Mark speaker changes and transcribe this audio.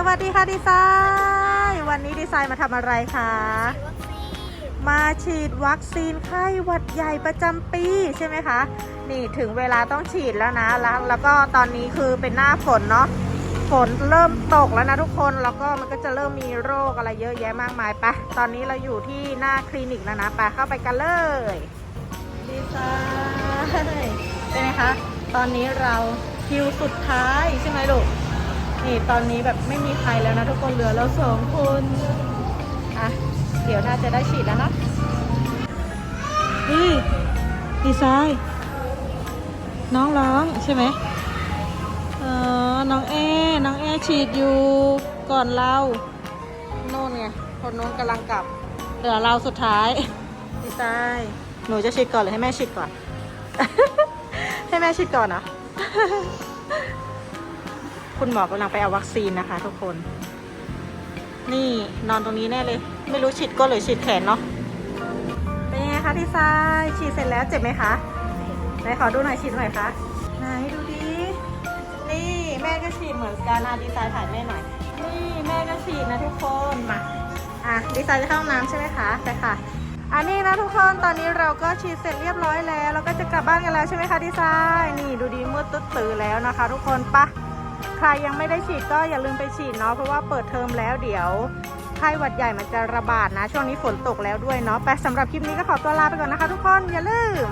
Speaker 1: สวัสดีค่ะดีไซน์ วันนี้ดีไซน์มาทำอะไรคะ มาฉีดวัคซีนไข้หวัดใหญ่ประจำปีใช่ไหมคะ นี่ถึงเวลาต้องฉีดแล้วนะแล้วแล้วก็ตอนนี้คือเป็นหน้าฝนเนาะฝนเริ่มตกแล้วนะทุกคนแล้วก็มันก็จะเริ่มมีโรคอะไรเยอะแยะมากมายไปะตอนนี้เราอยู่ที่หน้าคลินิกแล้วนะไปเข้าไปกันเลยดีไซน์เป็นไงคะตอนนี้เราคิวสุดท้ายใช่ไหมลูก นี่ตอนนี้แบบไม่มีใครแล้วนะทุกคนเหลือเราสองคนอะเดี๋ยวน่าจะได้ฉีดแล้วเนาะนี่ดีไซน์น้องร้องใช่ไหมเออน้องเอน้องเอฉีดอยู่ก่อนเราโน่นไงคนโน้นกำลังกลับ เหลือเราสุดท้ายดีไซน์หนูจะฉีดก่อนหรือให้แม่ฉีดก่อน ให้แม่ฉีดก่อนเหรอ คุณหมอกำลังไปเอาวัคซีนนะคะ ทุกคน นี่นอนตรงนี้แน่เลย ไม่รู้ฉีดก้นหรือฉีดแขนเนาะเป็นยังไงคะดีไซน์ฉีดเสร็จแล้วเจ็บไหมคะไหนขอดูหน่อยฉีดหน่อยคะไหนดูดินี่แม่ก็ฉีดเหมือนกันนะดีไซน์ถ่ายแม่หน่อย นี่แม่ก็ฉีดนะทุกคนมาอะดีไซน์จะเข้าห้องน้ำใช่ไหมคะไปค่ะอันนี้นะทุกคนตอนนี้เราก็ฉีดเสร็จเรียบร้อยแล้ว เราก็จะกลับบ้านกันแล้วใช่ไหมคะดีไซน์นี่ดูดีมืดตึ๊ดตื่นแล้วนะคะ ทุกคนปะ ใครยังไม่ได้ฉีดก็อย่าลืมไปฉีดเนาะเพราะว่าเปิดเทอมแล้วเดี๋ยวไข้หวัดใหญ่มันจะระบาดนะ ช่วงนี้ฝนตกแล้วด้วยเนาะไปสำหรับคลิปนี้ก็ขอตัวลาไปก่อนนะคะทุกคนอย่าลืม